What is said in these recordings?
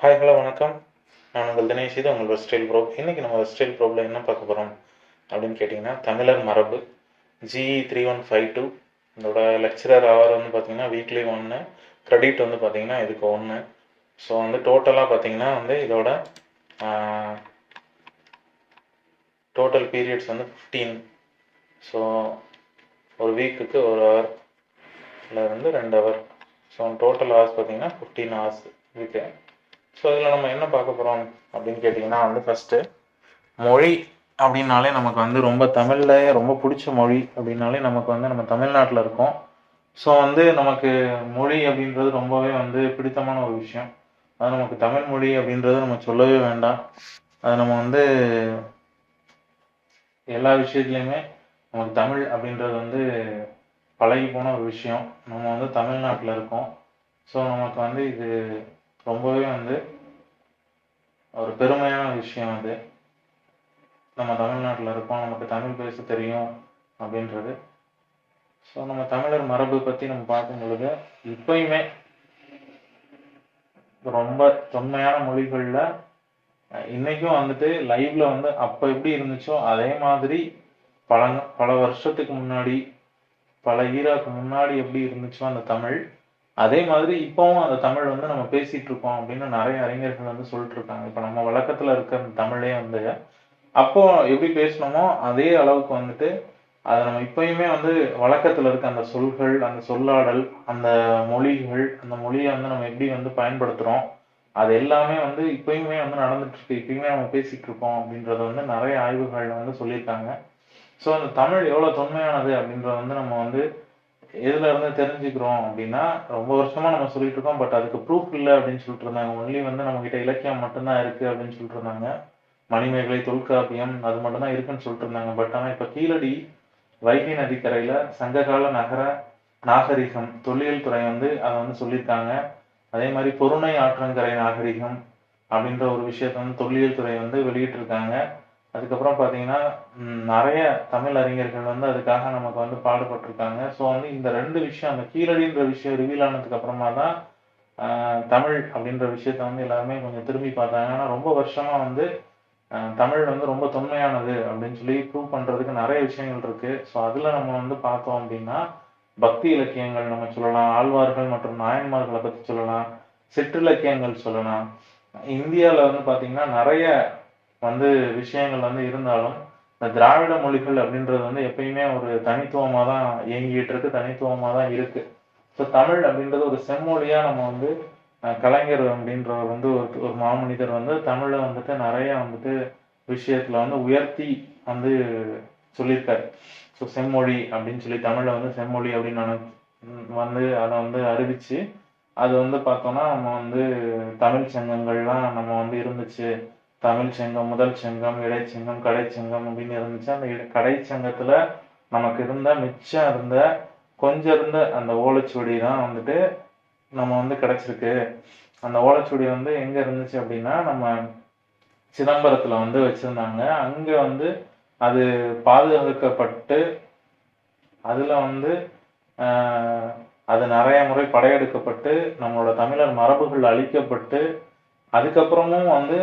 Hi hello வணக்கம். நான் உங்கள் தினேஷ் இது உங்கள் வெஸ்டைல் ப்ரோ இன்றைக்கி நம்ம வெஸ்டைல் ப்ரோவில் என்ன பார்க்க போகிறோம் அப்படின்னு கேட்டிங்கன்னா தமிழர் மரபு GE three one five two இதோட லெக்சரர் அவர் வந்து பார்த்தீங்கன்னா வீக்லி ஒன்று க்ரெடிட் வந்து பார்த்தீங்கன்னா இதுக்கு ஒன்று ஸோ வந்து டோட்டலாக பார்த்தீங்கன்னா வந்து இதோட டோட்டல் பீரியட்ஸ் வந்து ஃபிஃப்டீன் ஸோ ஒரு வீக்குக்கு ஒரு ஹவர் இருந்து ரெண்டு ஹவர் ஸோ டோட்டல் ஹவர்ஸ் பார்த்தீங்கன்னா ஃபிஃப்டீன் ஹவர்ஸ் வீக்கு ஸோ இதில் நம்ம என்ன பார்க்க போகிறோம் அப்படின்னு கேட்டிங்கன்னா வந்து ஃபஸ்ட்டு மொழி அப்படின்னாலே நமக்கு வந்து ரொம்ப தமிழில் ரொம்ப பிடிச்ச மொழி அப்படின்னாலே நமக்கு வந்து நம்ம தமிழ்நாட்டில் இருக்கோம். ஸோ வந்து நமக்கு மொழி அப்படின்றது ரொம்பவே வந்து பிடித்தமான ஒரு விஷயம். அது நமக்கு தமிழ் மொழி அப்படின்றது நம்ம சொல்லவே வேண்டாம். அது நம்ம வந்து எல்லா விஷயத்துலையுமே நமக்கு தமிழ் அப்படின்றது வந்து பழகி போன ஒரு விஷயம். நம்ம வந்து தமிழ்நாட்டில் இருக்கோம். ஸோ நமக்கு வந்து இது ரொம்பவே வந்து ஒரு பெருமையான விஷயம் அது. நம்ம தமிழ்நாட்டில் இருக்கோம் நமக்கு தமிழ் பேச தெரியும் அப்படின்றது. ஸோ நம்ம தமிழர் மரபு பற்றி நம்ம பார்க்கும் பொழுது இப்பயுமே ரொம்ப தொன்மையான மொழிகளில் இன்னைக்கும் வந்துட்டு லைவ்ல வந்து அப்போ எப்படி இருந்துச்சோ அதே மாதிரி பல பல வருஷத்துக்கு முன்னாடி பல ஈராக்கு முன்னாடி எப்படி இருந்துச்சோ அந்த தமிழ் அதே மாதிரி இப்போவும் அந்த தமிழ் வந்து நம்ம பேசிட்டு இருக்கோம் அப்படின்னு நிறைய அறிஞர்கள் வந்து சொல்லிட்டு இருக்காங்க. இப்போ நம்ம வழக்கத்துல இருக்க அந்த தமிழே வந்து அப்போ எப்படி பேசணுமோ அதே அளவுக்கு வந்துட்டு அதை நம்ம இப்பயுமே வந்து வழக்கத்துல இருக்க அந்த சொல்கள் அந்த சொல்லாடல் அந்த மொழிகள் அந்த மொழியை வந்து நம்ம எப்படி வந்து பயன்படுத்துறோம் அது எல்லாமே வந்து இப்பயுமே வந்து நடந்துட்டு இருக்கு. இப்பயுமே நம்ம பேசிட்டு இருக்கோம் அப்படின்றத வந்து நிறைய ஆய்வுகள் வந்து சொல்லியிருக்காங்க. ஸோ அந்த தமிழ் எவ்வளவு தொன்மையானது அப்படின்றத வந்து நம்ம வந்து எதுல இருந்து தெரிஞ்சுக்கிறோம் அப்படின்னா ரொம்ப வருஷமா நம்ம சொல்லிட்டு இருக்கோம் பட் அதுக்கு ப்ரூஃப் இல்லை அப்படின்னு சொல்லிட்டு இருந்தாங்க. ஒன்லி வந்து நம்ம கிட்ட இலக்கியம் மட்டும்தான் இருக்கு அப்படின்னு சொல்லிட்டு இருந்தாங்க. மணிமேகலை தொல்காப்பியம் அது மட்டும்தான் இருக்குன்னு சொல்லிட்டு இருந்தாங்க. பட் ஆனா இப்ப கீழடி வைகை நதிக்கரையில சங்ககால நகர நாகரிகம் தொல்லியல் துறை வந்து அதை வந்து சொல்லியிருக்காங்க. அதே மாதிரி பொருணை ஆற்றங்கரை நாகரிகம் அப்படின்ற ஒரு விஷயத்த வந்து தொல்லியல் துறை வந்து வெளியிட்டிருக்காங்க. அதுக்கப்புறம் பார்த்தீங்கன்னா நிறைய தமிழ் அறிஞர்கள் வந்து அதுக்காக நமக்கு வந்து பாடுபட்டிருக்காங்க. ஸோ வந்து இந்த ரெண்டு விஷயம் அந்த கீழடின்ற விஷயம் ரிவீல் ஆனதுக்கு அப்புறமா தான் தமிழ் அப்படின்ற விஷயத்த வந்து எல்லாருமே கொஞ்சம் திரும்பி பார்த்தாங்க. ஆனால் ரொம்ப வருஷமா வந்து தமிழ் வந்து ரொம்ப தொன்மையானது அப்படின்னு சொல்லி ப்ரூவ் பண்ணுறதுக்கு நிறைய விஷயங்கள் இருக்கு. ஸோ அதில் நம்ம வந்து பார்த்தோம் அப்படின்னா பக்தி இலக்கியங்கள் நம்ம சொல்லலாம் ஆழ்வார்கள் மற்றும் நாயன்மார்களை பற்றி சொல்லலாம் சிற்றிலக்கியங்கள் சொல்லலாம். இந்தியாவில் வந்து பார்த்தீங்கன்னா நிறைய வந்து விஷயங்கள் வந்து இருந்தாலும் இந்த திராவிட மொழிகள் அப்படின்றது வந்து எப்பயுமே ஒரு தனித்துவமாக தான் இயங்கிட்டு இருக்கு. தனித்துவமாக தான் இருக்கு ஸோ தமிழ் அப்படின்றது ஒரு செம்மொழியாக நம்ம வந்து கலைஞர் அப்படின்றவர் வந்து ஒரு ஒரு மாமனிதர் வந்து தமிழை வந்துட்டு நிறைய வந்துட்டு விஷயத்துல வந்து உயர்த்தி வந்து சொல்லியிருக்காரு. ஸோ செம்மொழி அப்படின்னு சொல்லி தமிழை வந்து செம்மொழி அப்படின்னு வந்து அதை வந்து அறிவிச்சு அது வந்து பார்த்தோம்னா நம்ம வந்து தமிழ் சங்கங்கள்லாம் நம்ம வந்து இருந்துச்சு. தமிழ் சங்கம் முதல் சங்கம் இடைச்சங்கம் கடைச்சங்கம் அப்படின்னு இருந்துச்சு. அந்த கடை சங்கத்துல நமக்கு இருந்த மிச்சம் இருந்த கொஞ்சம் இருந்த அந்த ஓலைச்சுவடி தான் வந்துட்டு நம்ம வந்து கிடைச்சிருக்கு. அந்த ஓலைச்சுவடி வந்து எங்க இருந்துச்சு அப்படின்னா நம்ம சிதம்பரத்துல வந்து வச்சிருந்தாங்க. அங்க வந்து அது பாதுகாக்கப்பட்டு அதுல வந்து அது நிறைய முறை படையெடுக்கப்பட்டு நம்மளோட தமிழர் மரபுகள் அழிக்கப்பட்டு அதுக்கப்புறமும் வந்து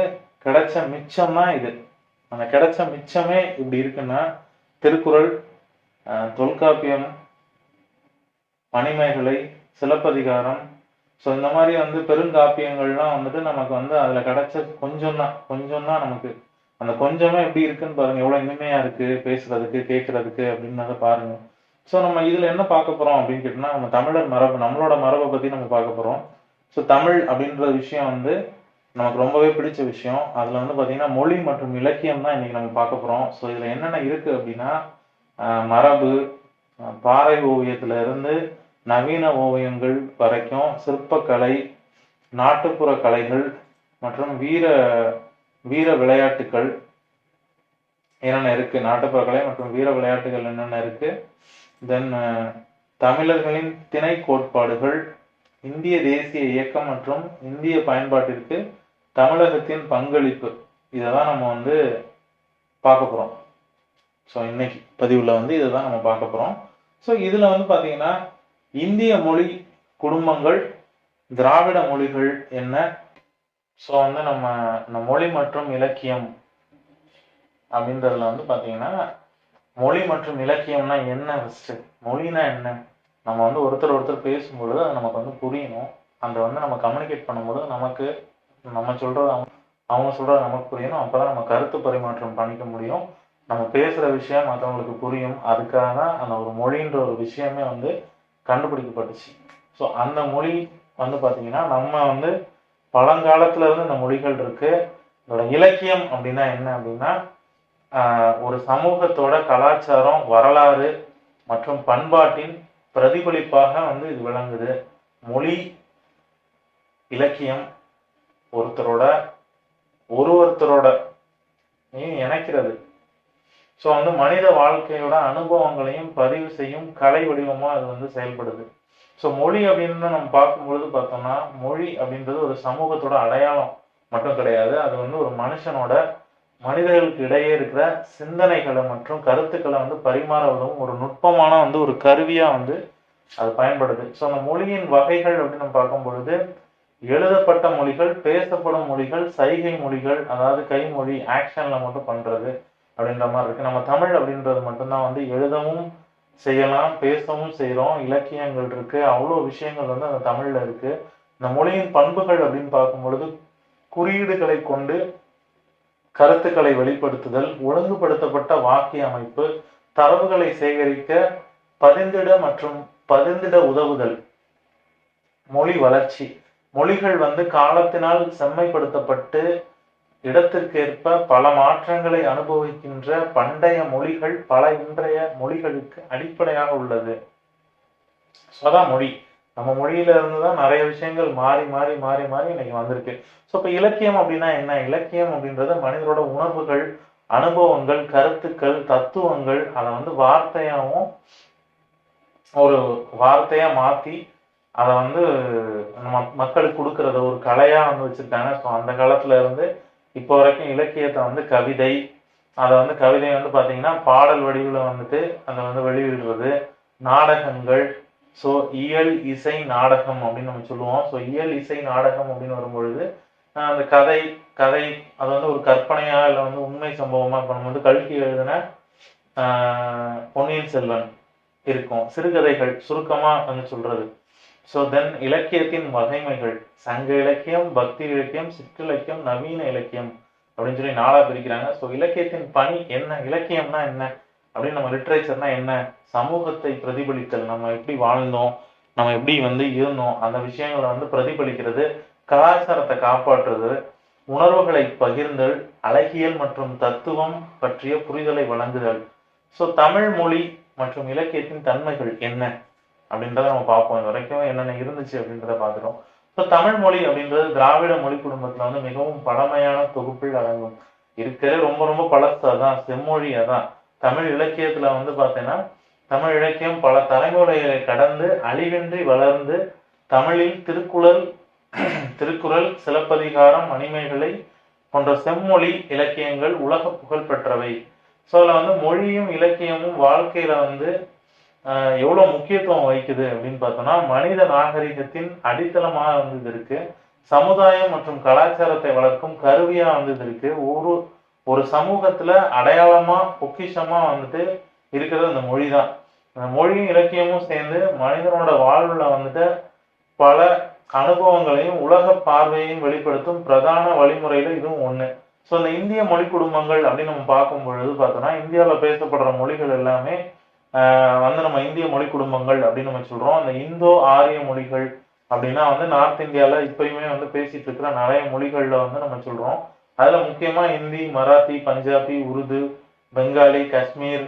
கிடைச்ச மிச்சம் தான் இது. அந்த கிடைச்ச மிச்சமே இப்படி இருக்குன்னா திருக்குறள் தொல்காப்பியம் மணிமேகலை சிலப்பதிகாரம். ஸோ இந்த மாதிரி வந்து பெருங்காப்பியங்கள்லாம் வந்துட்டு நமக்கு வந்து அதில் கிடைச்ச கொஞ்சம் தான் கொஞ்சம் தான் நமக்கு அந்த கொஞ்சமே எப்படி இருக்குன்னு பாருங்க. எவ்வளோ இனிமையா இருக்கு பேசுறதுக்கு கேட்கறதுக்கு அப்படின்றத பாருங்க. ஸோ நம்ம இதில் என்ன பார்க்க போறோம் அப்படின்னு கேட்டோம்னா நம்ம தமிழர் மரபு நம்மளோட மரபை பத்தி நம்ம பார்க்க போறோம். ஸோ தமிழ் அப்படின்ற விஷயம் வந்து நமக்கு ரொம்பவே பிடிச்ச விஷயம். அதில் வந்து பார்த்திங்கன்னா மொழி மற்றும் இலக்கியம் தான் இன்றைக்கி நம்ம பார்க்க போகிறோம் ஸோ இதில் என்னென்ன இருக்குது அப்படின்னா மரபு பாறை ஓவியத்தில் இருந்து நவீன ஓவியங்கள் வரைக்கும் சிற்பக்கலை நாட்டுப்புற கலைகள் மற்றும் வீர வீர விளையாட்டுகள் என்னென்ன இருக்குது நாட்டுப்புற கலை மற்றும் வீர விளையாட்டுகள் என்னென்ன இருக்குது தென் தமிழர்களின் திணை கோட்பாடுகள் இந்திய தேசிய இயக்கம் மற்றும் இந்திய பயன்பாட்டிற்கு தமிழகத்தின் பங்களிப்பு. இதை தான் நம்ம வந்து பார்க்க போகிறோம் ஸோ இன்னைக்கு பதிவில் வந்து இதை தான் நம்ம பார்க்க போகிறோம் ஸோ இதில் வந்து பார்த்தீங்கன்னா இந்திய மொழி குடும்பங்கள் திராவிட மொழிகள் என்ன? ஸோ வந்து நம்ம இந்த மொழி மற்றும் இலக்கியம் அப்படின்றதுல வந்து பார்த்தீங்கன்னா மொழி மற்றும் இலக்கியம்னா என்ன ஃபஸ்ட்டு மொழினா என்ன? நம்ம வந்து ஒருத்தர் ஒருத்தர் பேசும்பொழுது அது நமக்கு வந்து புரியணும். அந்த வந்து நம்ம கம்யூனிகேட் பண்ணும்போது நமக்கு நம்ம சொல்கிறது அவங்க அவங்க சொல்கிறது நமக்கு புரியணும் அப்போ தான் நம்ம கருத்து பரிமாற்றம் பண்ணிக்க முடியும். நம்ம பேசுகிற விஷயம் மற்றவங்களுக்கு புரியும். அதுக்காக தான் அந்த ஒரு மொழின்ற ஒரு விஷயமே வந்து கண்டுபிடிக்கப்பட்டுச்சு. ஸோ அந்த மொழி வந்து பார்த்தீங்கன்னா நம்ம வந்து பழங்காலத்துல இருந்து இந்த மொழிகள் இருக்கு. இதோட இலக்கியம் அப்படின்னா என்ன அப்படின்னா ஒரு சமூகத்தோட கலாச்சாரம் வரலாறு மற்றும் பண்பாட்டின் பிரதிபலிப்பாக வந்து இது விளங்குது. மொழி இலக்கியம் ஒருத்தரோட ஒரு ஒருத்தரோட இணைக்கிறது. ஸோ வந்து மனித வாழ்க்கையோட அனுபவங்களையும் பதிவு செய்யும் கலை வடிவமா அது வந்து செயல்படுது. ஸோ மொழி அப்படின்னு நம்ம பார்க்கும்பொழுது பார்த்தோம்னா மொழி அப்படின்றது ஒரு சமூகத்தோட அடையாளம் மட்டும் கிடையாது. அது வந்து ஒரு மனுஷனோட மனிதர்களுக்கு இடையே இருக்கிற சிந்தனைகளை மற்றும் கருத்துக்களை வந்து பரிமாற உதவும் ஒரு நுட்பமான வந்து ஒரு கருவியாக வந்து அது பயன்படுது. ஸோ அந்த மொழியின் வகைகள் அப்படின்னு நம்ம பார்க்கும் பொழுது எழுதப்பட்ட மொழிகள் பேசப்படும் மொழிகள் சைகை மொழிகள் அதாவது கைமொழி ஆக்ஷன்ல மட்டும் பண்றது அப்படின்ற மாதிரி இருக்கு. நம்ம தமிழ் அப்படின்றது மட்டும்தான் வந்து எழுதவும் செய்யலாம் பேசவும் செய்கிறோம் இலக்கியங்கள் இருக்கு. அவ்வளோ விஷயங்கள் வந்து அந்த தமிழ்ல இருக்கு. இந்த மொழியின் பண்புகள் அப்படின்னு பார்க்கும் பொழுது குறியீடுகளை கொண்டு கருத்துக்களை வெளிப்படுத்துதல் ஒழுங்குபடுத்தப்பட்ட வாக்கிய அமைப்பு தரவுகளை சேகரிக்க பதிந்திட மற்றும் பதிந்திட உதவுதல் மொழி வளர்ச்சி. மொழிகள் வந்து காலத்தினால் செம்மைப்படுத்தப்பட்டு இடத்திற்கேற்ப பல மாற்றங்களை அனுபவிக்கின்ற பண்டைய மொழிகள் பல இன்றைய மொழிகளுக்கு அடிப்படையாக உள்ளது. So, அதான் மொழி. நம்ம மொழியில இருந்து தான் நிறைய விஷயங்கள் மாறி மாறி மாறி மாறி இன்னைக்கு வந்திருக்கு. ஸோ இப்போ இலக்கியம் அப்படின்னா என்ன? இலக்கியம் அப்படின்றது மனிதரோட உணர்வுகள் அனுபவங்கள் கருத்துக்கள் தத்துவங்கள் அதை வந்து வார்த்தையாகவும் ஒரு வார்த்தையா மாத்தி அதை வந்து நம்ம மக்களுக்கு கொடுக்கறத ஒரு கலையாக வந்து வச்சுருக்காங்க. ஸோ அந்த காலத்துல இருந்து இப்போ வரைக்கும் இலக்கியத்தை வந்து கவிதை அதை வந்து கவிதை வந்து பார்த்தீங்கன்னா பாடல் வடிவில் வந்துட்டு அதை வந்து வெளியிடுறது. நாடகங்கள் ஸோ இயல் இசை நாடகம் அப்படின்னு நம்ம சொல்லுவோம். ஸோ இயல் இசை நாடகம் அப்படின்னு வரும்பொழுது அந்த கதை கதை அது வந்து ஒரு கற்பனையா இல்லை வந்து உண்மை சம்பவமா இப்போ நம்ம வந்து கல்கி எழுதின பொன்னியின் செல்வன் இருக்கும். சிறுகதைகள் சுருக்கமாக வந்து சொல்றது. ஸோ தென் இலக்கியத்தின் வகைமைகள் சங்க இலக்கியம் பக்தி இலக்கியம் சிற்றிலக்கியம் நவீன இலக்கியம் அப்படின்னு சொல்லி நாளாக பிரிக்கிறாங்க. ஸோ இலக்கியத்தின் பணி என்ன? இலக்கியம்னா என்ன? அப்படின்னு நம்ம லிட்ரேச்சர்னா என்ன? சமூகத்தை பிரதிபலித்தல். நம்ம எப்படி வாழ்ந்தோம்? நம்ம எப்படி வந்து இருந்தோம்? அந்த விஷயங்களை வந்து பிரதிபலிக்கிறது கலாச்சாரத்தை காப்பாற்றுறது உணர்வுகளை பகிர்ந்தல் அழகியல் மற்றும் தத்துவம் பற்றிய புரிதலை வழங்குதல். ஸோ தமிழ் மொழி மற்றும் இலக்கியத்தின் தன்மைகள் என்ன? அப்படின்றத நம்ம பார்ப்போம். இது வரைக்கும் என்னென்ன இருந்துச்சு அப்படின்றத பார்க்குறோம் ஸோ தமிழ் மொழி அப்படின்றது திராவிட மொழி குடும்பத்தில் வந்து மிகவும் பழமையான தொகுப்பில் அடங்கும். இருக்கிற ரொம்ப ரொம்ப பழசு. அதான் செம்மொழி அதான். தமிழ் இலக்கியத்தில் வந்து பார்த்தீங்கன்னா தமிழ் இலக்கியம் பல தலைமுறைகளை கடந்து அழிவின்றி வளர்ந்து தமிழில் திருக்குறள் திருக்குறள் சிலப்பதிகாரம் மணிமேகலை போன்ற செம்மொழி இலக்கியங்கள் உலக புகழ் பெற்றவை. ஸோ அதில் வந்து மொழியும் இலக்கியமும் வாழ்க்கையில வந்து எவ்வளோ எவ்வளவு முக்கியத்துவம் வகிக்குது அப்படின்னு பார்த்தோம்னா மனித நாகரிகத்தின் அடித்தளமாக வந்து இது இருக்கு சமுதாயம் மற்றும் கலாச்சாரத்தை வளர்க்கும் கருவியா வந்து இது இருக்கு ஒரு ஒரு சமூகத்துல அடையாளமா பொக்கிஷமா வந்துட்டு இருக்கிறது அந்த மொழி தான் அந்த மொழியும் இலக்கியமும் சேர்ந்து மனிதனோட வாழ்வுல வந்துட்டு பல அனுபவங்களையும் உலக பார்வையையும் வெளிப்படுத்தும் பிரதான வழிமுறையில இதுவும் ஒண்ணு. ஸோ இந்த இந்திய மொழி குடும்பங்கள் அப்படின்னு நம்ம பார்க்கும் பொழுது பார்த்தோம்னா இந்தியாவில் பேசப்படுற மொழிகள் எல்லாமே வந்து நம்ம இந்திய மொழி குடும்பங்கள் அப்படின்னு நம்ம சொல்றோம். அந்த இந்தோ ஆரிய மொழிகள் அப்படின்னா வந்து நார்த் இந்தியால இப்பயுமே வந்து பேசிட்டு இருக்கிற நிறைய மொழிகள்ல வந்து நம்ம சொல்றோம். அதுல முக்கியமா ஹிந்தி மராத்தி பஞ்சாபி உருது பெங்காலி காஷ்மீர்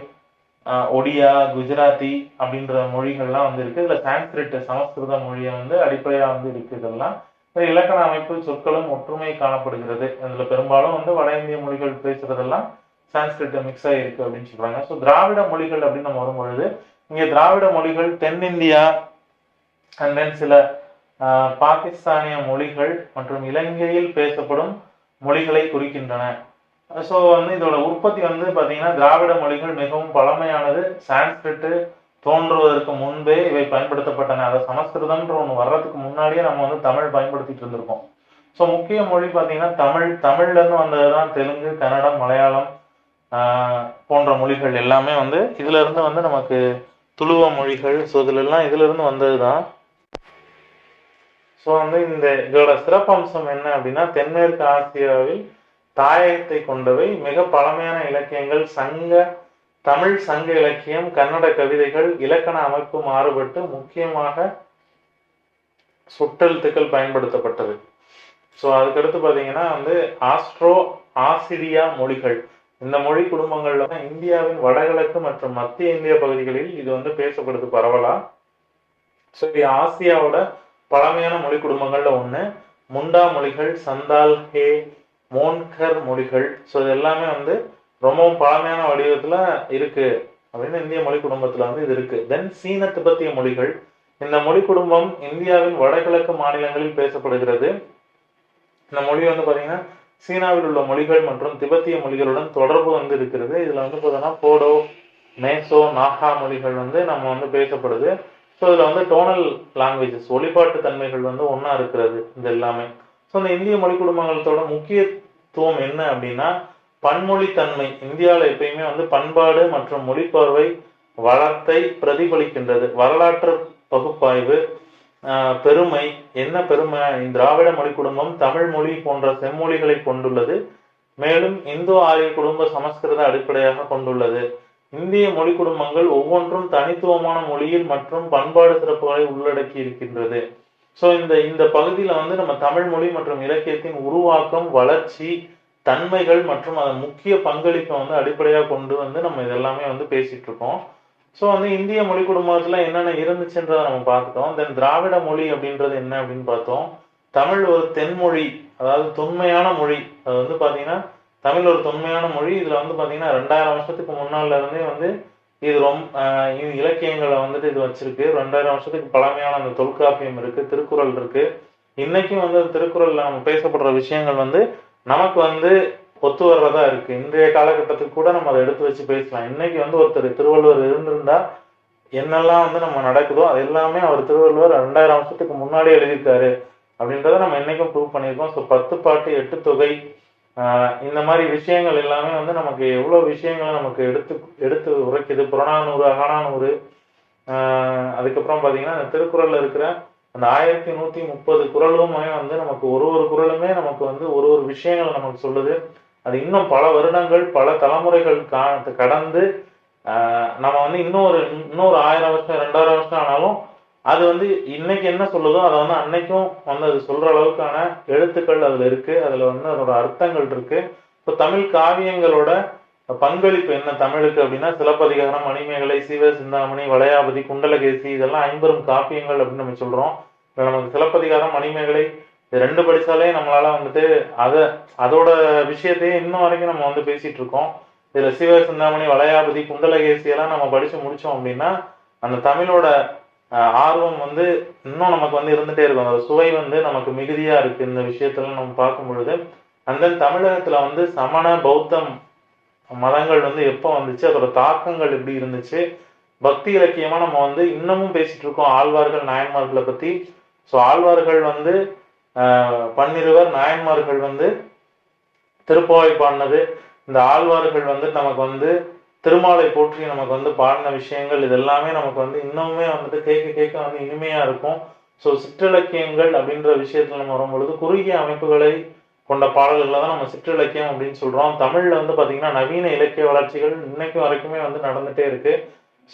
ஒடியா குஜராத்தி அப்படின்ற மொழிகள்லாம் வந்து இருக்கு. இதுல சான்ஸ்கிரிட் சமஸ்கிருத மொழியை வந்து அடிப்படையா வந்து இருக்கு இதெல்லாம். இந்த இலக்கண அமைப்பு சொற்களும் ஒற்றுமை காணப்படுகிறது. இதுல பெரும்பாலும் வந்து வட இந்திய மொழிகள் பேசுறதெல்லாம் சான்ஸ்கிரிட் மிக்ஸ் ஆகிருக்கு அப்படின்னு சொல்றாங்க. ஸோ திராவிட மொழிகள் அப்படின்னு நம்ம வரும்பொழுது இங்கே திராவிட மொழிகள் தென்னிந்தியா அண்ட் தென் சில பாகிஸ்தானிய மொழிகள் மற்றும் இலங்கையில் பேசப்படும் மொழிகளை குறிக்கின்றன. ஸோ வந்து இதோட உற்பத்தி வந்து பார்த்தீங்கன்னா திராவிட மொழிகள் மிகவும் பழமையானது. சான்ஸ்கிரிட்டு தோன்றுவதற்கு முன்பே இவை பயன்படுத்தப்பட்டன. அதை சமஸ்கிருதம்ன்ற ஒன்று வர்றதுக்கு முன்னாடியே நம்ம வந்து தமிழ் பயன்படுத்திட்டு இருந்திருக்கோம். ஸோ முக்கிய மொழி பார்த்தீங்கன்னா தமிழ். தமிழ்லேருந்து வந்தது தான் தெலுங்கு கன்னடம் மலையாளம் போன்ற மொழிகள் எல்லாமே வந்து இதுல இருந்து வந்து நமக்கு துளுவ மொழிகள் ஸோ இதுல எல்லாம் இதுல இருந்து வந்தது தான் ஸோ வந்து இந்த இதோட சிறப்பம்சம் என்ன அப்படின்னா தென்மேற்கு ஆசியாவில் தாயகத்தை கொண்டவை மிக பழமையான இலக்கியங்கள். சங்க தமிழ் சங்க இலக்கியம் கன்னட கவிதைகள் இலக்கண அமைப்பு மாறுபட்டு முக்கியமாக சுட்டெழுத்துக்கள் பயன்படுத்தப்பட்டது. ஸோ அதுக்கடுத்து பார்த்தீங்கன்னா வந்து ஆஸ்ட்ரோ ஆசிரியா மொழிகள். இந்த மொழி குடும்பங்கள்ல தான் இந்தியாவின் வடகிழக்கு மற்றும் மத்திய இந்திய பகுதிகளில் இது வந்து பேசப்படுது பரவலா. ஸோ இது ஆசியாவோட பழமையான மொழி குடும்பங்கள்ல ஒன்று முண்டா மொழிகள் சந்தால் ஹே மோன்கர் மொழிகள். ஸோ இது எல்லாமே வந்து ரொம்பவும் பழமையான வடிவத்துல இருக்கு அப்படின்னு இந்திய மொழி குடும்பத்துல வந்து இது இருக்கு. தென் சீன திபெத்திய மொழிகள். இந்த மொழி குடும்பம் இந்தியாவின் வடகிழக்கு மாநிலங்களில் பேசப்படுகிறது. இந்த மொழி வந்து பாத்தீங்கன்னா சீனாவில் உள்ள மொழிகள் மற்றும் திபெத்திய மொழிகளுடன் தொடர்பு வந்து இருக்கிறது. இதில் வந்து பார்த்தோம்னா போடோ மேசோ நாகா மொழிகள் வந்து நம்ம வந்து பேசப்படுது. ஸோ இதில் வந்து டோனல் லாங்குவேஜஸ் ஒளிப்பாட்டு தன்மைகள் வந்து ஒன்றா இருக்கிறது இது எல்லாமே. ஸோ இந்த இந்திய மொழி குடும்பங்களத்தோட முக்கியத்துவம் என்ன அப்படின்னா பன்மொழித்தன்மை இந்தியாவில் எப்பயுமே வந்து பண்பாடு மற்றும் மொழிப்பார்வை வளத்தை பிரதிபலிக்கின்றது. வரலாற்று பகுப்பாய்வு பெருமை. என்ன பெருமை? இந்த திராவிட மொழி குடும்பம் தமிழ் மொழி போன்ற செம்மொழிகளை கொண்டுள்ளது. மேலும் இந்தோ ஆரிய குடும்ப சமஸ்கிருத அடிப்படையாக கொண்டுள்ளது. இந்திய மொழி குடும்பங்கள் ஒவ்வொன்றும் தனித்துவமான மொழியில் மற்றும் பண்பாடு சிறப்புகளை உள்ளடக்கி இருக்கின்றது. ஸோ இந்த இந்த பகுதியில் வந்து நம்ம தமிழ் மொழி மற்றும் இலக்கியத்தின் உருவாக்கம் வளர்ச்சி தன்மைகள் மற்றும் அதன் முக்கிய பங்களிப்பை வந்து அடிப்படையாக கொண்டு வந்து நம்ம இதெல்லாமே வந்து பேசிட்டு இருக்கோம். ஸோ வந்து இந்திய மொழி குடும்பத்தில் என்னென்ன இருந்துச்சுன்றதை நம்ம பார்த்துட்டோம். தென் திராவிட மொழி அப்படின்றது என்ன அப்படின்னு பார்த்தோம். தமிழ் ஒரு தென்மொழி அதாவது தொன்மையான மொழி. அது வந்து பார்த்தீங்கன்னா தமிழ் ஒரு தொன்மையான மொழி. இதில் வந்து பார்த்தீங்கன்னா ரெண்டாயிரம் வருஷத்துக்கு முன்னால இருந்தே வந்து இது ரொம்ப இது இலக்கியங்களை வந்துட்டு இது வச்சிருக்கு. ரெண்டாயிரம் வருஷத்துக்கு பழமையான அந்த தொல்காப்பியம் இருக்கு திருக்குறள் இருக்கு. இன்னைக்கும் வந்து அந்த திருக்குறள்ல நம்ம பேசப்படுற விஷயங்கள் வந்து நமக்கு வந்து ஒத்து வர்றதா இருக்கு. இன்றைய காலகட்டத்துக்கு கூட நம்ம அதை எடுத்து வச்சு பேசலாம். இன்னைக்கு வந்து ஒருத்தர் திருவள்ளுவர் இருந்திருந்தா என்னெல்லாம் வந்து நம்ம நடக்குதோ அது எல்லாமே அவர் திருவள்ளுவர் ரெண்டாயிரம் வருஷத்துக்கு முன்னாடி எழுதியிருக்காரு அப்படின்றத நம்ம என்னைக்கும் ப்ரூவ் பண்ணியிருக்கோம். ஸோ பத்து பாட்டு எட்டு தொகை இந்த மாதிரி விஷயங்கள் எல்லாமே வந்து நமக்கு எவ்வளவு விஷயங்களை நமக்கு எடுத்து எடுத்து உரைக்குது. புறநானூறு அகநானூறு ஆஹ் அதுக்கப்புறம் பாத்தீங்கன்னா இந்த திருக்குறள்ல இருக்கிற அந்த ஆயிரத்தி நூத்தி முப்பது குறளுமே வந்து நமக்கு ஒரு ஒரு குறளுமே நமக்கு வந்து ஒரு ஒரு விஷயங்கள் நமக்கு சொல்லுது. அது இன்னும் பல வருடங்கள் பல தலைமுறைகள் கடந்து நம்ம வந்து இன்னொரு இன்னொரு ஆயிரம் வருஷம் ரெண்டாயிரம் வருஷம் ஆனாலும் அது வந்து இன்னைக்கு என்ன சொல்லுதோ அதை வந்து அன்னைக்கும் வந்து அது சொல்ற அளவுக்கான எழுத்துக்கள் அதுல இருக்கு. அதுல வந்து அதோட அர்த்தங்கள் இருக்கு. இப்போ தமிழ் காவியங்களோட பங்களிப்பு என்ன தமிழுக்கு அப்படின்னா சிலப்பதிகாரம் மணிமேகலை சீவ சிந்தாமணி வளையாபதி குண்டலகேசி இதெல்லாம் ஐம்பெரும் காப்பியங்கள் அப்படின்னு நம்ம சொல்றோம். இப்போ நமக்கு சிலப்பதிகாரம் மணிமேகலை இது ரெண்டு படிச்சாலே நம்மளால வந்துட்டு அத அதோட விஷயத்தையே இன்னும் வரைக்கும் நம்ம வந்து பேசிட்டு இருக்கோம் இதுல சிவ சிந்தாமணி வளையாபதி குண்டலகேசியெல்லாம் நம்ம படிச்சு முடிச்சோம் அப்படின்னா அந்த தமிழோட ஆர்வம் வந்து இன்னும் நமக்கு வந்து இருந்துட்டே இருக்கும். அந்த சுவை வந்து நமக்கு மிகுதியா இருக்கு இந்த விஷயத்துல நம்ம பார்க்கும் பொழுது. அந்த தமிழகத்துல வந்து சமண பௌத்தம் மதங்கள் வந்து எப்போ வந்துச்சு அதோட தாக்கங்கள் எப்படி இருந்துச்சு பக்தி இலக்கியமா நம்ம வந்து இன்னமும் பேசிட்டு இருக்கோம் ஆழ்வார்கள் நாயன்மார்களை பத்தி. ஸோ ஆழ்வார்கள் வந்து பன்னிருவர் நாயன்மார்கள் வந்து திருப்பாவை பாடினது. இந்த ஆழ்வார்கள் வந்து நமக்கு வந்து திருமாலை போற்றி நமக்கு வந்து பாடின விஷயங்கள் இது எல்லாமே நமக்கு வந்து இன்னுமே வந்துட்டு கேட்க கேட்க வந்து இனிமையாக இருக்கும். ஸோ சிற்றிலக்கியங்கள் அப்படின்ற விஷயத்துல நம்ம வரும்பொழுது குறுகிய அமைப்புகளை கொண்ட பாடல்களை தான் நம்ம சிற்றிலக்கியம் அப்படின்னு சொல்கிறோம் தமிழில் வந்து பார்த்திங்கன்னா நவீன இலக்கிய வளர்ச்சிகள் இன்னைக்கு வரைக்குமே வந்து நடந்துகிட்டே இருக்குது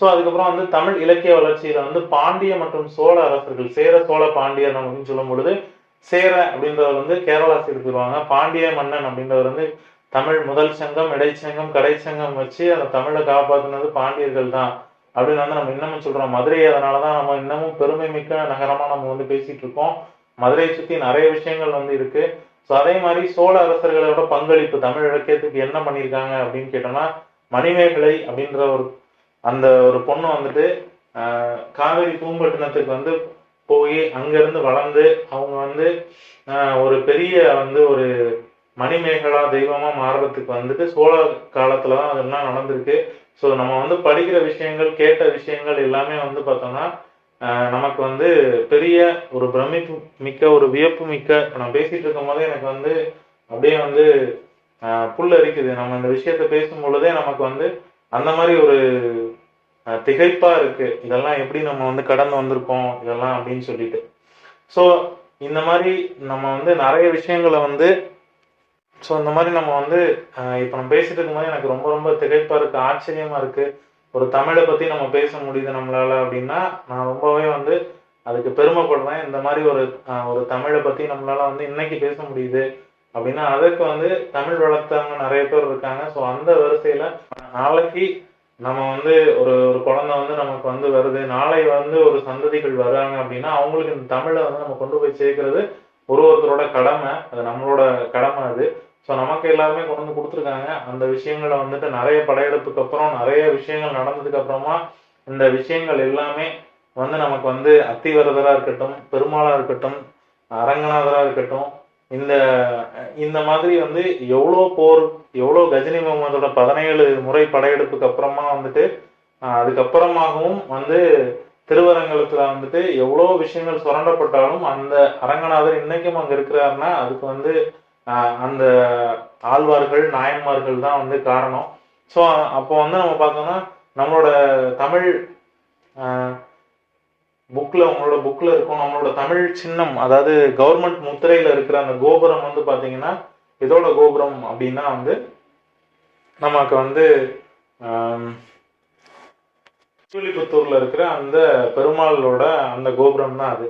ஸோ அதுக்கப்புறம் வந்து தமிழ் இலக்கிய வளர்ச்சியில் வந்து பாண்டிய மற்றும் சோழ அரசர்கள் சேர சோழ பாண்டியர் அப்படின்னு சொல்லும் பொழுது சேர அப்படின்றவர் வந்து கேரளா சைடு போயிருவாங்க. பாண்டிய மன்னன் அப்படின்றவர் வந்து தமிழ் முதல் சங்கம் இடைச்சங்கம் கடைச்சங்கம் வச்சு அந்த தமிழை காப்பாற்றினது பாண்டியர்கள் தான் அப்படின்னு வந்து நம்ம இன்னமும் சொல்றோம். மதுரை அதனாலதான் நம்ம இன்னமும் பெருமை மிக்க நகரமா நம்ம வந்து பேசிட்டு இருக்கோம். மதுரையை சுத்தி நிறைய விஷயங்கள் வந்து இருக்கு. ஸோ அதே மாதிரி சோழ அரசர்களோட பங்களிப்பு தமிழ் இலக்கியத்துக்கு என்ன பண்ணியிருக்காங்க அப்படின்னு கேட்டோம்னா மணிமேகலை அப்படின்ற ஒரு அந்த ஒரு பொண்ணு வந்துட்டு ஆஹ், காவேரி பூம்பட்டினத்துக்கு வந்து போய் அங்கிருந்து வளர்ந்து அவங்க வந்து ஒரு பெரிய வந்து ஒரு மணிமேகலா தெய்வமா மாறுறதுக்கு வந்துட்டு சோழ காலத்துல தான் அதெல்லாம் நடந்திருக்கு. ஸோ நம்ம வந்து படிக்கிற விஷயங்கள் கேட்ட விஷயங்கள் எல்லாமே வந்து பார்த்தோம்னா நமக்கு வந்து பெரிய ஒரு பிரமிப்பு மிக்க ஒரு வியப்பு மிக்க இப்போ நான் பேசிட்டு இருக்கும் போதே எனக்கு வந்து அப்படியே வந்து புல் அரிக்குது நம்ம இந்த விஷயத்த பேசும் பொழுதே நமக்கு வந்து அந்த மாதிரி ஒரு திகைப்பா இருக்கு. இதெல்லாம் எப்படி நம்ம வந்து கடந்து வந்திருக்கோம்? இதெல்லாம் அப்படின்னு சொல்லிட்டு. ஸோ இந்த மாதிரி நம்ம வந்து நிறைய விஷயங்களை வந்து ஸோ இந்த மாதிரி நம்ம வந்து இப்போ நம்ம பேசிட்டு இருக்கும்போது எனக்கு ரொம்ப ரொம்ப திகைப்பா இருக்கு. ஆச்சரியமா இருக்கு. ஒரு தமிழை பத்தி நம்ம பேச முடியுது நம்மளால அப்படின்னா நான் ரொம்பவே வந்து அதுக்கு பெருமைப்படுறேன். இந்த மாதிரி ஒரு ஒரு தமிழை பத்தி நம்மளால வந்து இன்னைக்கு பேச முடியுது அப்படின்னா அதுக்கு வந்து தமிழ் வளர்த்தவங்க நிறைய பேர் இருக்காங்க. ஸோ அந்த வரிசையில நாளைக்கு நம்ம வந்து ஒரு ஒரு குழந்தை வந்து நமக்கு வந்து வருது நாளை வந்து ஒரு சந்ததிகள் வர்றாங்க அப்படின்னா அவங்களுக்கு இந்த தமிழை வந்து நம்ம கொண்டு போய் சேர்க்கறது ஒரு ஒருத்தரோட கடமை. அது நம்மளோட கடமை அது. ஸோ நமக்கு எல்லாருமே கொண்டு வந்து கொடுத்துருக்காங்க. அந்த விஷயங்களை வந்துட்டு நிறைய படையெடுப்புக்கு அப்புறம் நிறைய விஷயங்கள் நடந்ததுக்கு அப்புறமா இந்த விஷயங்கள் எல்லாமே வந்து நமக்கு வந்து அத்திவரதராக இருக்கட்டும் பெருமாளாக இருக்கட்டும் அரங்கநாதராக இருக்கட்டும் இந்த இந்த மாதிரி வந்து எவ்வளோ போர் எவ்வளோ கஜினி முகமதோட பதினேழு முறை படையெடுப்புக்கு அப்புறமா வந்துட்டு அதுக்கப்புறமாகவும் வந்து திருவரங்கத்துல வந்துட்டு எவ்வளோ விஷயங்கள் சுரண்டப்பட்டாலும் அந்த அரங்கநாதர் இன்னைக்கும் அங்கே இருக்கிறாருன்னா அதுக்கு வந்து அந்த ஆழ்வார்கள் நாயன்மார்கள் தான் வந்து காரணம். ஸோ அப்போ வந்து நம்ம பார்த்தோம்னா நம்மளோட தமிழ் புக்கில் உங்களோட புக்கில் இருக்கும் நம்மளோட தமிழ் சின்னம் அதாவது கவர்மெண்ட் முத்திரையில் இருக்கிற அந்த கோபுரம் வந்து பார்த்தீங்கன்னா இதோட கோபுரம் அப்படின்னா வந்து நமக்கு வந்து ஆம், இருக்கிற அந்த பெருமாளோட அந்த கோபுரம் தான் அது.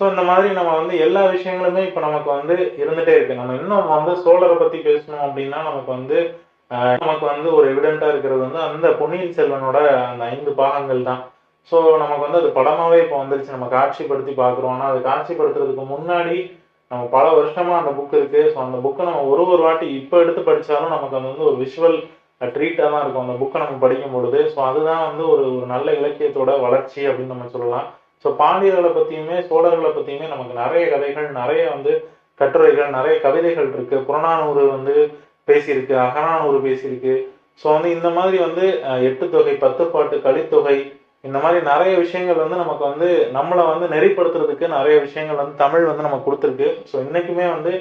ஸோ இந்த மாதிரி நம்ம வந்து எல்லா விஷயங்களுமே இப்போ நமக்கு வந்து இருந்துகிட்டே இருக்கு. நம்ம இன்னும் வந்து சோழரை பற்றி பேசணும் அப்படின்னா நமக்கு வந்து நமக்கு வந்து ஒரு எவிடெண்ட்டாக இருக்கிறது வந்து அந்த பொன்னியின் செல்வனோட அந்த ஐந்து பாகங்கள் தான். ஸோ நமக்கு வந்து அது படமாகவே இப்போ வந்துருச்சு. நம்ம காட்சிப்படுத்தி பார்க்குறோம். ஆனால் அது காட்சிப்படுத்துறதுக்கு முன்னாடி நம்ம பல வருஷமாக அந்த புக் இருக்குது ஸோ அந்த புக்கை நம்ம ஒரு ஒரு வாட்டி இப்போ எடுத்து படித்தாலும் நமக்கு அது வந்து ஒரு விஷுவல் ட்ரீட்டாக தான் இருக்கும். அந்த புக்கை நம்ம படிக்கும் பொழுது. ஸோ அதுதான் வந்து ஒரு ஒரு நல்ல இலக்கியத்தோட வளர்ச்சி அப்படின்னு நம்ம சொல்லலாம். ஸோ பாண்டியர்களை பற்றியுமே சோழர்களை பற்றியுமே நமக்கு நிறைய கதைகள் நிறைய வந்து கட்டுரைகள் நிறைய கவிதைகள் இருக்குது புறநானூறு வந்து பேசியிருக்கு அகநானூறு பேசியிருக்கு. ஸோ வந்து இந்த மாதிரி வந்து எட்டு தொகை பத்து பாட்டு கலித்தொகை இந்த மாதிரி நிறைய விஷயங்கள் வந்து நமக்கு வந்து நம்மளை வந்து நெறிப்படுத்துறதுக்கு நிறைய விஷயங்கள் வந்து தமிழ் வந்து நமக்கு கொடுத்துருக்கு. ஸோ இன்னைக்குமே வந்து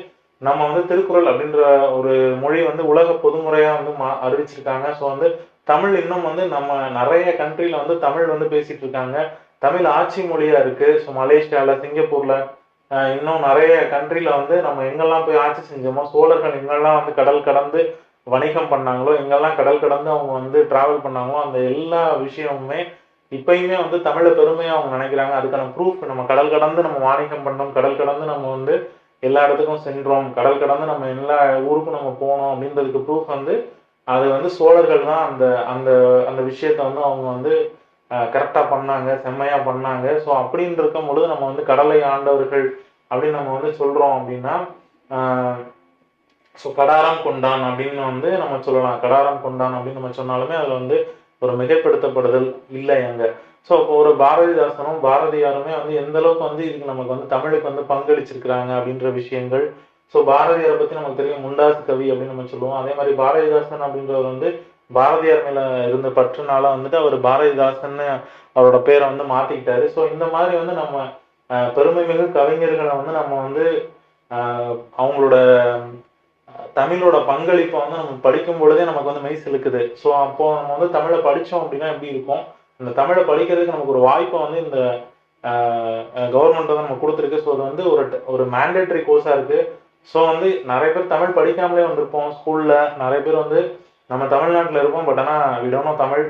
நம்ம வந்து திருக்குறள் அப்படின்ற ஒரு மொழி வந்து உலக பொதுமுறையாக வந்து மா- அறிவிச்சிருக்காங்க. ஸோ வந்து தமிழ் இன்னும் வந்து நம்ம நிறைய கண்ட்ரியில் வந்து தமிழ் வந்து பேசிட்டு இருக்காங்க. தமிழ் ஆட்சி மொழியாக இருக்குது ஸோ மலேசியாவில் சிங்கப்பூரில் இன்னும் நிறைய கண்ட்ரியில் வந்து நம்ம எங்கெல்லாம் போய் ஆட்சி செஞ்சோமோ சோழர்கள் எங்கெல்லாம் வந்து கடல் கடந்து வணிகம் பண்ணாங்களோ எங்கெல்லாம் கடல் கடந்து அவங்க வந்து ட்ராவல் பண்ணாங்களோ அந்த எல்லா விஷயமுமே இப்பயுமே வந்து தமிழை பெருமையாக அவங்க நினைக்கிறாங்க. அதுக்கான ப்ரூஃப் நம்ம கடல் கடந்து நம்ம வாணிகம் பண்ணோம். கடல் கடந்து நம்ம வந்து எல்லா இடத்துக்கும் சென்றோம். கடல் கடந்து நம்ம எல்லா ஊருக்கும் நம்ம போனோம் அப்படின்றதுக்கு ப்ரூஃப் வந்து அது வந்து சோழர்கள் தான் அந்த அந்த அந்த விஷயத்த வந்து அவங்க வந்து கரெக்டாக பண்ணாங்க செம்மையாக பண்ணாங்க. ஸோ அப்படின்னு இருக்கும் பொழுது நம்ம வந்து கடலை ஆண்டவர்கள் அப்படின்னு நம்ம வந்து சொல்கிறோம் அப்படின்னா ஸோ கடாரம் கொண்டான் அப்படின்னு வந்து நம்ம சொல்லலாம். கடாரம் கொண்டான் அப்படின்னு நம்ம சொன்னாலுமே அதில் வந்து ஒரு மிகைப்படுத்தப்படுதல் இல்லை அங்க. ஸோ இப்போ ஒரு பாரதிதாசனும் பாரதியாருமே வந்து எந்த அளவுக்கு வந்து இதுக்கு நமக்கு வந்து தமிழுக்கு வந்து பங்களிச்சிருக்கிறாங்க அப்படின்ற விஷயங்கள் ஸோ பாரதியாரை பத்தி நமக்கு தெரியும் முண்டாசு கவி அப்படின்னு நம்ம சொல்லுவோம். அதே மாதிரி பாரதிதாசன் அப்படின்றவர் வந்து பாரதியார் மேல இருந்த பற்றுனால வந்துட்டு அவர் பாரதிதாசன்னு அவரோட பேரை வந்து மாத்திக்கிட்டாரு. ஸோ இந்த மாதிரி வந்து நம்ம பெருமை மிகு கவிஞர்களை வந்து நம்ம வந்து அவங்களோட தமிழோட பங்களிப்பை வந்து நம்ம படிக்கும் பொழுதே நமக்கு வந்து மெய் செலுக்குது. ஸோ அப்போ நம்ம வந்து தமிழை படித்தோம் அப்படின்னா எப்படி இருக்கும்? இந்த தமிழை படிக்கிறதுக்கு நமக்கு ஒரு வாய்ப்பை வந்து இந்த கவர்மெண்ட் வந்து நம்ம கொடுத்துருக்கு. ஸோ அது வந்து ஒரு ஒரு மேண்டேட்டரி கோர்ஸாக இருக்குது ஸோ வந்து நிறைய பேர் தமிழ் படிக்காமலே வந்திருப்போம் ஸ்கூலில் நிறைய பேர் வந்து நம்ம தமிழ்நாட்டில் இருப்போம் பட் ஆனால் விடணும் தமிழ்.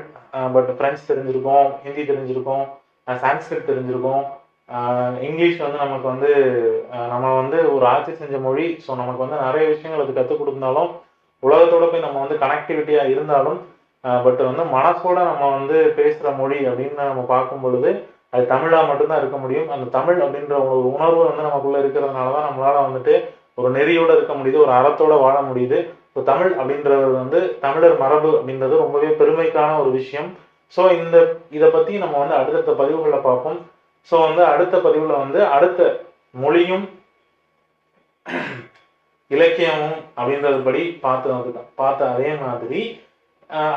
பட் ஃப்ரெண்ட்ஸ் தெரிஞ்சிருக்கோம் ஹிந்தி தெரிஞ்சிருக்கோம் சான்ஸ்கிரிட் தெரிஞ்சிருக்கோம். இங்கிலீஷ் வந்து நமக்கு வந்து நம்ம வந்து ஒரு ஆட்சி செஞ்ச மொழி ஸோ நமக்கு வந்து நிறைய விஷயங்கள் அது கற்றுக் கொடுத்தாலும் உலகத்தோட போய் நம்ம வந்து கனெக்டிவிட்டியாக இருந்தாலும் பட் வந்து மனசோட நம்ம வந்து பேசுகிற மொழி அப்படின்னு நம்ம பார்க்கும் பொழுது அது தமிழாக மட்டும்தான் இருக்க முடியும். அந்த தமிழ் அப்படின்ற ஒரு உணர்வு வந்து நமக்குள்ளே இருக்கிறதுனால தான் நம்மளால வந்துட்டு ஒரு நெறியோட இருக்க முடியுது ஒரு அறத்தோட வாழ முடியுது. ஸோ தமிழ் அப்படின்றது வந்து தமிழர் மரபு அப்படின்றது ரொம்பவே பெருமைக்கான ஒரு விஷயம். ஸோ இந்த இதை பற்றி நம்ம வந்து அடுத்தடுத்த பதிவுகளில் பார்ப்போம். ஸோ வந்து அடுத்த பதிவில் வந்து அடுத்த மொழியும் இலக்கியமும் அப்படின்றது படி பார்த்து வந்துட்டோம் பார்த்த அதே மாதிரி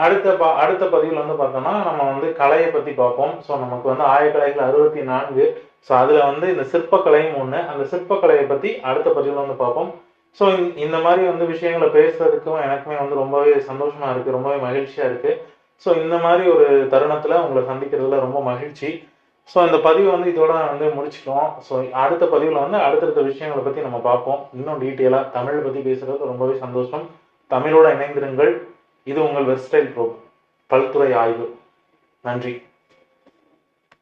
அடுத்த பா அடுத்த பதிவில் வந்து பார்த்தோம்னா நம்ம வந்து கலையை பற்றி பார்ப்போம். ஸோ நமக்கு வந்து ஆயக்கலைகள் அறுபத்தி நான்கு. ஸோ அதில் வந்து இந்த சிற்பக்கலையும் ஒன்று அந்த சிற்பக்கலையை பற்றி அடுத்த பதிவில் வந்து பார்ப்போம். ஸோ இந்த மாதிரி வந்து விஷயங்களை பேசுறதுக்கும் எனக்குமே வந்து ரொம்பவே சந்தோஷமாக இருக்குது ரொம்பவே மகிழ்ச்சியாக இருக்குது ஸோ இந்த மாதிரி ஒரு தருணத்தில் உங்களை சந்திக்கிறதுல ரொம்ப மகிழ்ச்சி. ஸோ இந்த பதிவை வந்து இதோட வந்து முடிச்சுக்குவோம். ஸோ அடுத்த பதிவில் வந்து அடுத்தடுத்த விஷயங்களை பற்றி நம்ம பார்ப்போம். இன்னும் டீட்டெயிலாக தமிழை பற்றி பேசுகிறது ரொம்பவே சந்தோஷம். தமிழோட இணைந்திருங்கள். இது உங்கள் வெஸ்டைல் ப்ரோ பல்துறை ஆய்வு. நன்றி.